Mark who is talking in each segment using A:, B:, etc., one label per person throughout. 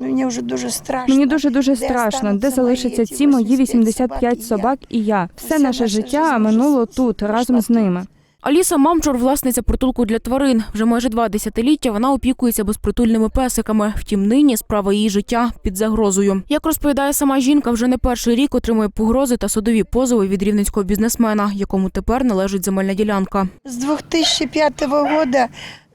A: Мені вже дуже страшно.
B: Мені дуже дуже страшно, де залишаться ці мої
A: 85
B: 85 собак і я. Все наше життя минуло тут разом з ними.
C: Аліса Мамчур, власниця притулку для тварин. Вже майже два десятиліття вона опікується безпритульними песиками. Втім, нині справа її життя під загрозою. Як розповідає сама жінка, вже не перший рік отримує погрози та судові позови від рівненського бізнесмена, якому тепер належить земельна ділянка.
A: З 2005 року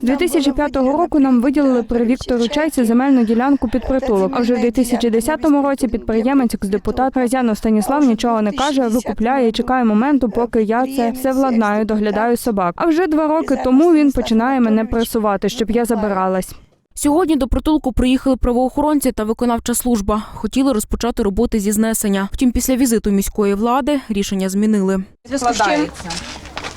B: 2005 року нам виділили при Віктору Чайці земельну ділянку під притулок. А вже в 2010 році підприємець екс-депутат Грязянов Станіслав нічого не каже, викупляє і чекає моменту, поки я це все владнаю, доглядаю собак. А вже два роки тому він починає мене пресувати, щоб я забиралась.
C: Сьогодні до притулку приїхали правоохоронці та виконавча служба. Хотіли розпочати роботи зі знесення. Втім, після візиту міської влади рішення змінили.
D: складається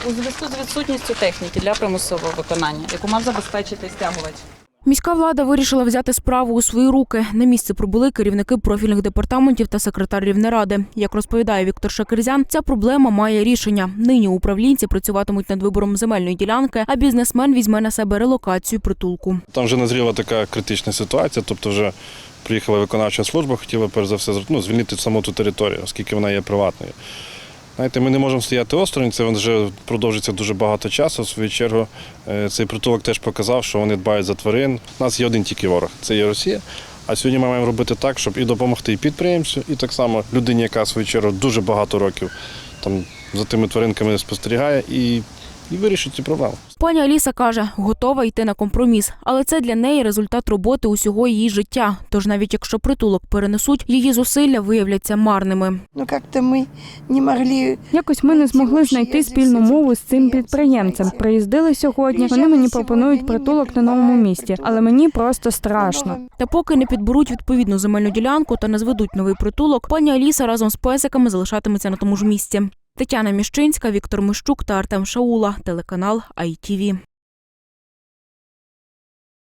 D: у зв'язку з відсутністю техніки для примусового виконання, яку мав забезпечити стягувач.
C: Міська влада вирішила взяти справу у свої руки. На місце прибули керівники профільних департаментів та секретар Рівнеради. Як розповідає Віктор Шакерзян, ця проблема має рішення. Нині управлінці працюватимуть над вибором земельної ділянки, а бізнесмен візьме на себе релокацію притулку.
E: Там вже назріла така критична ситуація, тобто вже приїхала виконавча служба, хотіла перш за все ну, звільнити саму ту територію, оскільки вона є приватною. Знаєте, ми не можемо стояти осторонь, це вже продовжиться дуже багато часу. В свою чергу е, цей притулок теж показав, що вони дбають за тварин. У нас є один тільки ворог це є Росія. А сьогодні ми маємо робити так, щоб і допомогти і підприємцю, і так само людині, яка в свою чергу дуже багато років там за тими тваринками спостерігає, і, і вирішить ці проблеми.
C: Пані Аліса каже, готова йти на компроміс, але це для неї результат роботи усього її життя. Тож навіть якщо притулок перенесуть, її зусилля виявляться марними.
A: Ну як-то ми не могли
B: Якось ми не змогли знайти спільну мову з цим підприємцем. Приїздили сьогодні. Вони мені пропонують притулок на новому місці, але мені просто страшно.
C: Та поки не підберуть відповідну земельну ділянку та не зведуть новий притулок, пані Аліса разом з песиками залишатиметься на тому ж місці. Тетяна Міщинська, Віктор Мищук та Артем Шаула, телеканал ITV.